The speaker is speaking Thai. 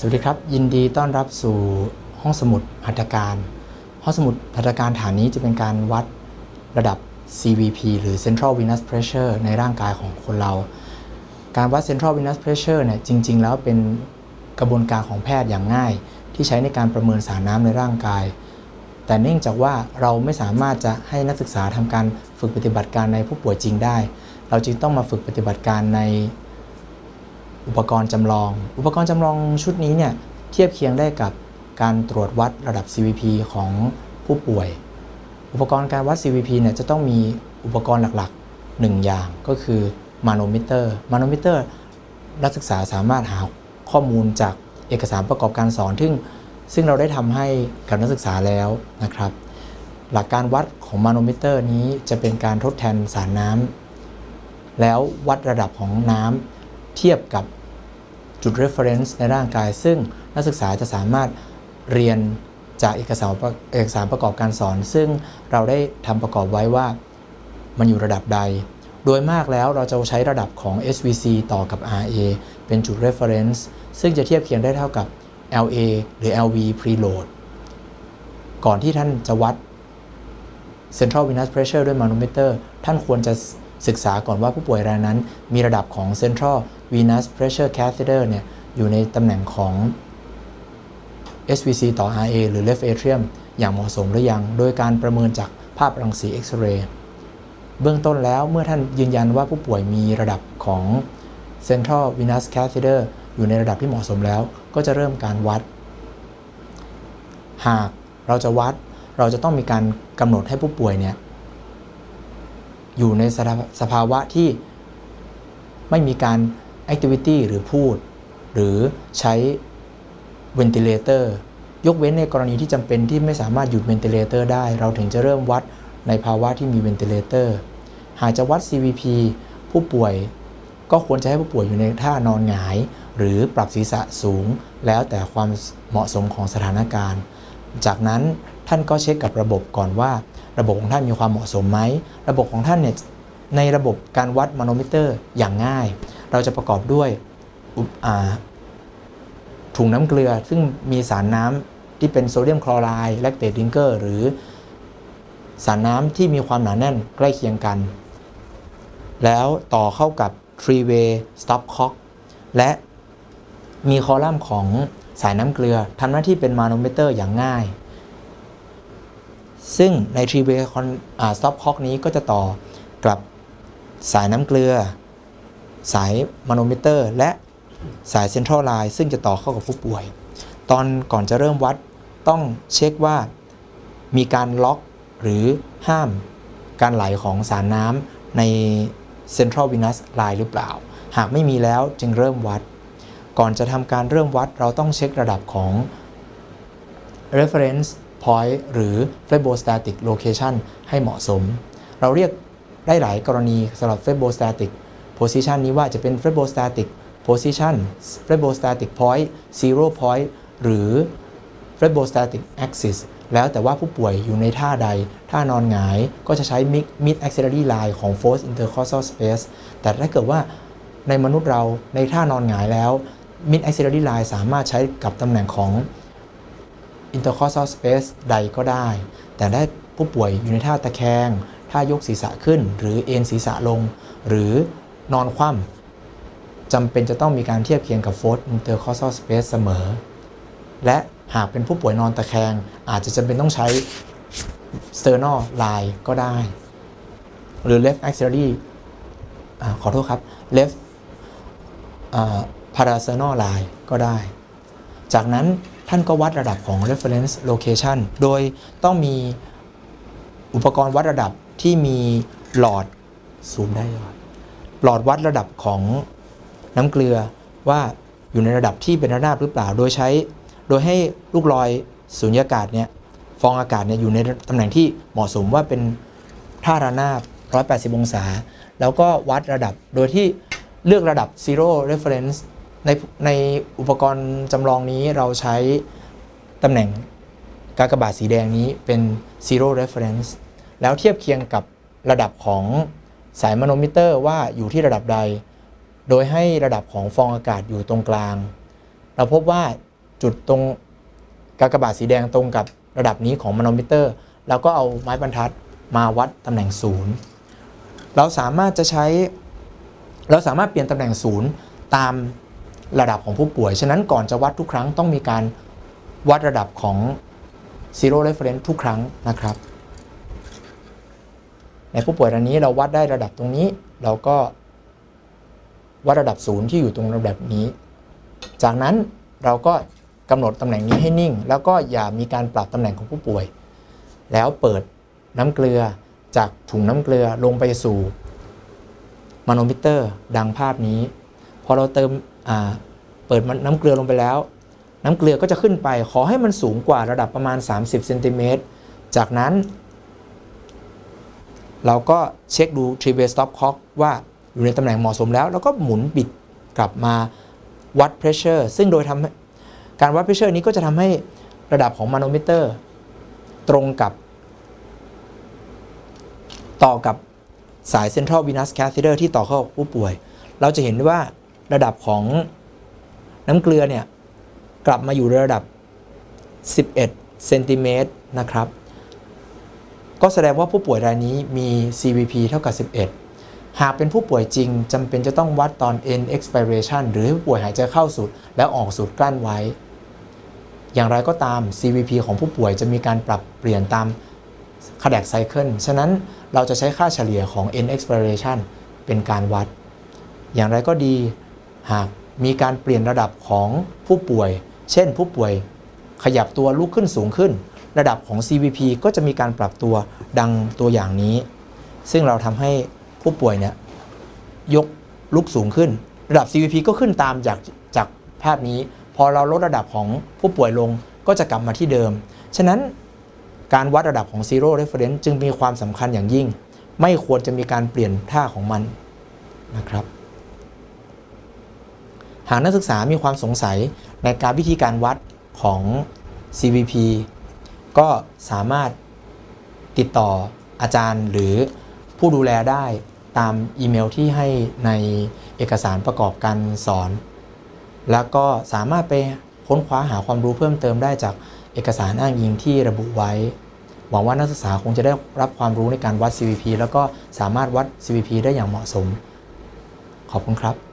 สวัสดีครับ ยินดีต้อนรับสู่ห้องสมุดหัตถการ ห้องสมุดหัตถการฐานนี้จะเป็นการวัดระดับ CVP หรือ Central Venous Pressure ในร่างกายของคนเรา การวัด Central Venous Pressure เนี่ยจริง ๆ แล้วเป็นกระบวนการของแพทย์อย่างง่าย ที่ใช้ในการประเมินสารน้ำในร่างกาย แต่เนื่องจากว่าเราไม่สามารถจะให้นักศึกษาทำการฝึกปฏิบัติการในผู้ป่วยจริงได้ เราจึงต้องมาฝึกปฏิบัติการใน อุปกรณ์จำลอง อุปกรณ์จำลองชุดนี้เนี่ยเทียบเคียงได้กับการตรวจวัดระดับ CVP ของผู้ป่วย อุปกรณ์การวัด CVP เนี่ยจะต้องมีอุปกรณ์หลักๆ 1 อย่างก็คือมาโนมิเตอร์มาโนมิเตอร์นักศึกษาสามารถหาข้อมูลจากเอกสารประกอบการสอน ซึ่งซึ่งเราได้ทำให้กับนักศึกษาแล้วนะครับ หลักการวัดของมาโนมิเตอร์นี้จะเป็นการทดแทนสารน้ำแล้ววัดระดับของน้ำเทียบกับ จุด reference ในร่างกาย ซึ่งนักศึกษาจะสามารถเรียนจากเอกสารประเอกสารประกอบการสอน ซึ่งเราได้ทำประกอบไว้ว่ามันอยู่ระดับใด โดยมากแล้วเราจะใช้ระดับของ SVC ต่อกับ RA เป็นจุด reference ซึ่งจะเทียบเคียงได้เท่ากับ LA หรือ LV preload ก่อนที่ท่านจะวัด Central Venous Pressure ด้วย manometer ท่านควรจะ ศึกษาก่อนว่าผู้ป่วยรายนั้น มีระดับของ Central Venous Pressure Catheter เนี่ยอยู่ในตำแหน่งของ SVC ต่อ RA หรือ Left Atrium อย่างเหมาะสมหรือยัง โดยการประเมินจากภาพรังสีเอ็กซเรย์เบื้องต้นแล้วเมื่อท่านยืนยันว่าผู้ป่วยมีระดับของ Central Venous Catheter อยู่ในระดับที่เหมาะสมแล้ว ก็จะเริ่มการวัด หากเราจะวัดเราจะต้องมีการกำหนดให้ผู้ป่วยเนี่ย อยู่ในสภาวะที่ไม่มีการ activity หรือพูด หรือใช้ ventilator ยกเว้นในกรณีที่จำเป็นที่ไม่สามารถหยุด ventilator ได้ เราถึงจะเริ่มวัดในภาวะที่มี ventilator หากจะวัด CVP ผู้ป่วยก็ควรจะให้ผู้ป่วยอยู่ในท่านอนหงาย หรือปรับศีรษะสูง แล้วแต่ความเหมาะสมของสถานการณ์ จากนั้นท่านก็เช็คกับระบบก่อนว่า ระบบของท่านมีความเหมาะสมไหม ระบบของท่านเนี่ยในระบบการวัดมานมิเตอร์อย่างง่าย เราจะประกอบด้วยถุงน้ำเกลือ ซึ่งมีสารน้ำที่เป็นโซเดียมคลอไรด์แลคเตตดิงเกอร์หรือสารน้ำที่มีความหนาแน่นใกล้เคียงกัน แล้วต่อเข้ากับ three way stop cock และมีคอลัมน์ของสายน้ำเกลือทำหน้าที่เป็นมาโนมิเตอร์อย่างง่าย ซึ่งใน three way stop cock นี้ก็จะต่อกับสายน้ำเกลือ สายมาโนมิเตอร์ และสายเซ็นทรัลไลน์ซึ่งจะต่อเข้ากับผู้ป่วย ตอนก่อนจะเริ่มวัดต้องเช็คว่ามีการล็อกหรือห้ามการไหลของสารน้ำใน Central Venous Line หรือเปล่า หากไม่มีแล้วจึงเริ่มวัด ก่อนจะทำการเริ่มวัดเราต้องเช็คระดับของ reference point หรือ phlebostatic location ให้เหมาะสม เราเรียกได้หลายกรณีสำหรับ phlebostatic position นี้ว่าจะเป็น phlebostatic position phlebostatic point zero point หรือ phlebostatic axis แล้วแต่ว่าผู้ป่วยอยู่ในท่าใด ท่านอนหงายก็จะใช้ mid axillary line ของ force intercostal space แต่ถ้าเกิดว่าในมนุษย์เราในท่านอนหงายแล้ว mid axillary line สามารถใช้กับตำแหน่งของ intercostal space ใดก็ได้ แต่ถ้าผู้ป่วยอยู่ในท่าตะแคง ท่ายกศีรษะขึ้น หรือเอนศีรษะลง หรือนอนคว่ำจำเป็นจะต้องมีการเทียบเคียงกับ force intercostal space เสมอ และหากเป็นผู้ป่วยนอนตะแคง อาจจะจำเป็นต้องใช้ sternal line ก็ได้ หรือ left axillary อขอโทษครับ left parasternal line ก็ได้ จากนั้น ท่านก็วัดระดับของ reference location โดยต้องมีอุปกรณ์วัดระดับที่มีหลอดซูมได้หลอดหลอดวัดระดับของน้ำเกลือว่าอยู่ในระดับที่เป็นระนาบหรือเปล่า โดยใช้ โดยให้ลูกลอยสุญญากาศเนี่ยฟองอากาศเนี่ยอยู่ในตำแหน่งที่เหมาะสมว่าเป็นท่าระนาบ 180 องศา แล้วก็วัดระดับโดยที่เลือกระดับ zero reference ในในอุปกรณ์จำลองนี้เราใช้ตำแหน่งกากบาทสีแดงนี้เป็น zero reference แล้วเทียบเคียงกับระดับของสายมโนมิเตอร์ว่าอยู่ที่ระดับใด โดยให้ระดับของฟองอากาศอยู่ตรงกลาง เราพบว่าจุดตรงกากบาทสีแดงตรงกับระดับนี้ของมานอมิเตอร์แล้วก็เอาไม้บรรทัดมาวัดตำแหน่งศูนย์เราสามารถจะใช้ เราสามารถเปลี่ยนตำแหน่งศูนย์ตาม ระดับของผู้ป่วย ฉะนั้นก่อนจะวัดทุกครั้งต้องมีการวัดระดับของ zero reference ทุกครั้งนะครับ ในผู้ป่วยรายนี้เราวัดได้ระดับตรงนี้ เราก็วัดระดับศูนย์ที่อยู่ตรงระดับนี้ จากนั้นเราก็กำหนดตำแหน่งนี้ให้นิ่ง แล้วก็อย่ามีการปรับตำแหน่งของผู้ป่วย แล้วเปิดน้ำเกลือจากถุงน้ำเกลือลงไปสู่มานโนมิเตอร์ ดังภาพนี้ พอเราเติม เปิดน้ำเกลือลงไปแล้ว น้ำเกลือก็จะขึ้นไป ขอให้มันสูงกว่าระดับประมาณ 30เซนติเมตรจากนั้น เราก็เช็คดู three way stop clock ว่าอยู่ในตำแหน่งเหมาะสมแล้ว แล้วก็หมุนบิดกลับมาวัด pressure ซึ่งโดยทำการวัด pressure นี้ก็จะทำให้ระดับของมานมิเตอร์ ตรงกับ ต่อกับสาย central venous catheter ที่ต่อเข้าผู้ป่วย เราจะเห็นว่า ระดับของน้ำเกลือเนี่ยกลับมาอยู่ระดับ 11เซนติเมตรนะครับ ก็แสดงว่าผู้ป่วยรายนี้มี CVP เท่ากับ 11 หากเป็นผู้ป่วยจริงจำเป็นจะต้องวัดตอน end expiration หรือให้ผู้ป่วยหายใจเข้าสูดแล้วออกสูดกลั้นไว้ อย่างไรก็ตาม CVP ของผู้ป่วยจะมีการปรับเปลี่ยนตาม cardiac cycle ฉะนั้นเราจะใช้ค่าเฉลี่ยของ end expiration เป็นการวัด อย่างไรก็ดี หากมีการเปลี่ยนระดับของผู้ป่วย เช่นผู้ป่วยขยับตัวลุกขึ้นสูงขึ้น ระดับของ CVP ก็จะมีการปรับตัวดังตัวอย่างนี้ ซึ่งเราทำให้ผู้ป่วยเนี่ยยกลุกสูงขึ้น ระดับ CVP ก็ขึ้นตามจากจากภาพนี้ พอเราลดระดับของผู้ป่วยลงก็จะกลับมาที่เดิม ฉะนั้นการวัดระดับของ Zero Reference จึงมีความสำคัญอย่างยิ่ง ไม่ควรจะมีการเปลี่ยนท่าของมันนะครับ หากนักศึกษามีความสงสัยในการวิธีการวัดของ CVP ก็สามารถติดต่ออาจารย์หรือผู้ดูแลได้ตามอีเมลที่ให้ในเอกสารประกอบการสอน แล้วก็สามารถไปค้นคว้าหาความรู้เพิ่มเติมได้จากเอกสารอ้างอิงที่ระบุไว้ หวังว่านักศึกษาคงจะได้รับความรู้ในการวัด CVP แล้วก็สามารถวัด CVP ได้อย่างเหมาะสม ขอบคุณครับ